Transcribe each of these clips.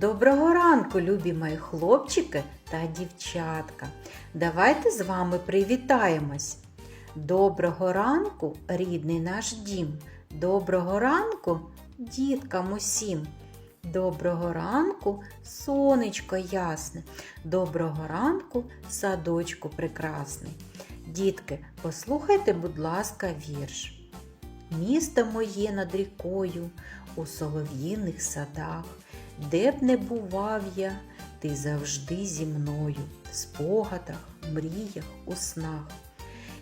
Доброго ранку, любі мої хлопчики та дівчатка. Давайте з вами привітаємось. Доброго ранку, рідний наш дім. Доброго ранку, діткам усім. Доброго ранку, сонечко ясне. Доброго ранку, садочку прекрасний. Дітки, послухайте, будь ласка, вірш. Місто моє над рікою, у солов'їних садах, де б не бував я, ти завжди зі мною, в спогадах, мріях, у снах.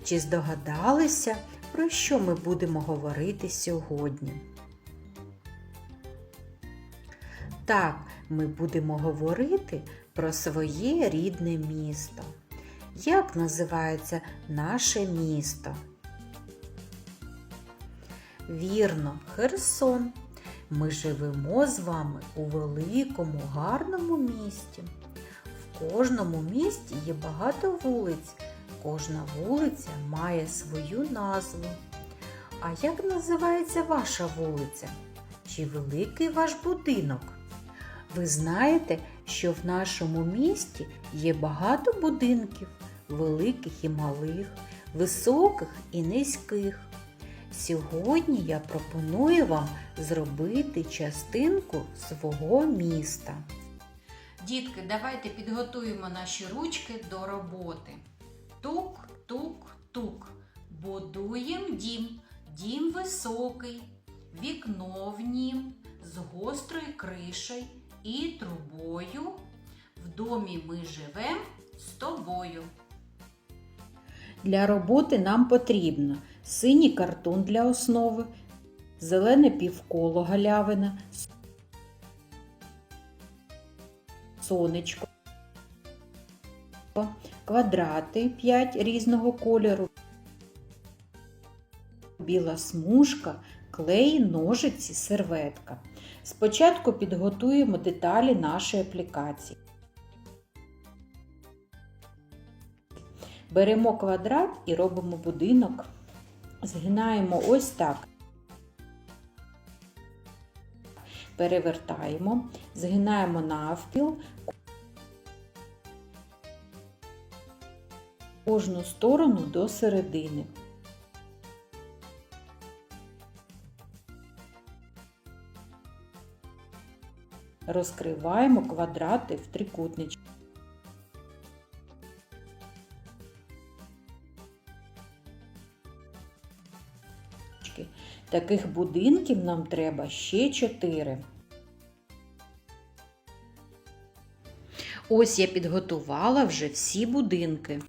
Чи здогадалися, про що ми будемо говорити сьогодні? Так, ми будемо говорити про своє рідне місто. Як називається наше місто? Вірно, Херсон. Ми живемо з вами у великому, гарному місті. В кожному місті є багато вулиць. Кожна вулиця має свою назву. А як називається ваша вулиця? Чи великий ваш будинок? Ви знаєте, що в нашому місті є багато будинків, великих і малих, високих і низьких. Сьогодні я пропоную вам зробити частинку свого міста. Дітки, давайте підготуємо наші ручки до роботи. Тук, тук, тук. Будуєм дім. Дім високий, вікно в нім з гострою кришею і трубою. В домі ми живем з тобою. Для роботи нам потрібно синій картон для основи, зелене півколо галявина, сонечко, квадрати 5 різного кольору, біла смужка, клей, ножиці, серветка. Спочатку підготуємо деталі нашої аплікації. Беремо квадрат і робимо будинок. Згинаємо ось так. Перевертаємо, згинаємо навпіл. Кожну сторону до середини. Розкриваємо квадрати в трикутнички. Таких будинків нам треба ще 4. Ось я підготувала вже всі будинки.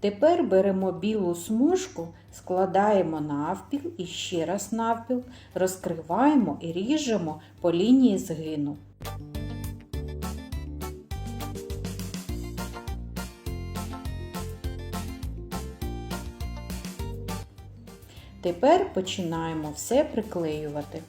Тепер беремо білу смужку, складаємо навпіл і ще раз навпіл, розкриваємо і ріжемо по лінії згину. Тепер починаємо все приклеювати.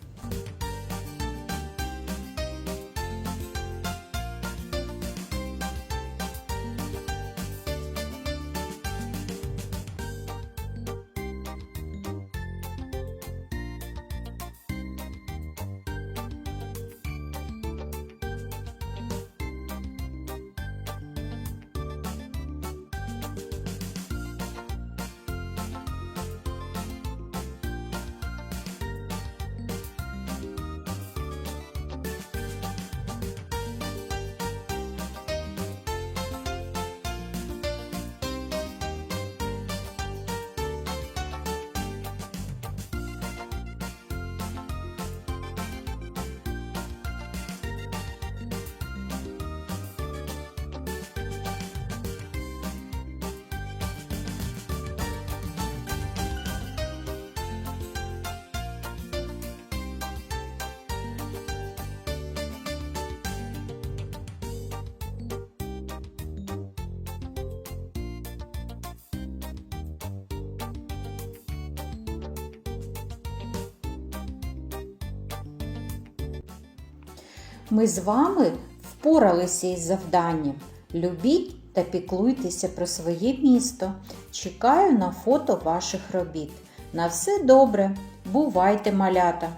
Ми з вами впоралися із завданням. Любіть та піклуйтеся про своє місто. Чекаю на фото ваших робіт. На все добре. Бувайте, малята!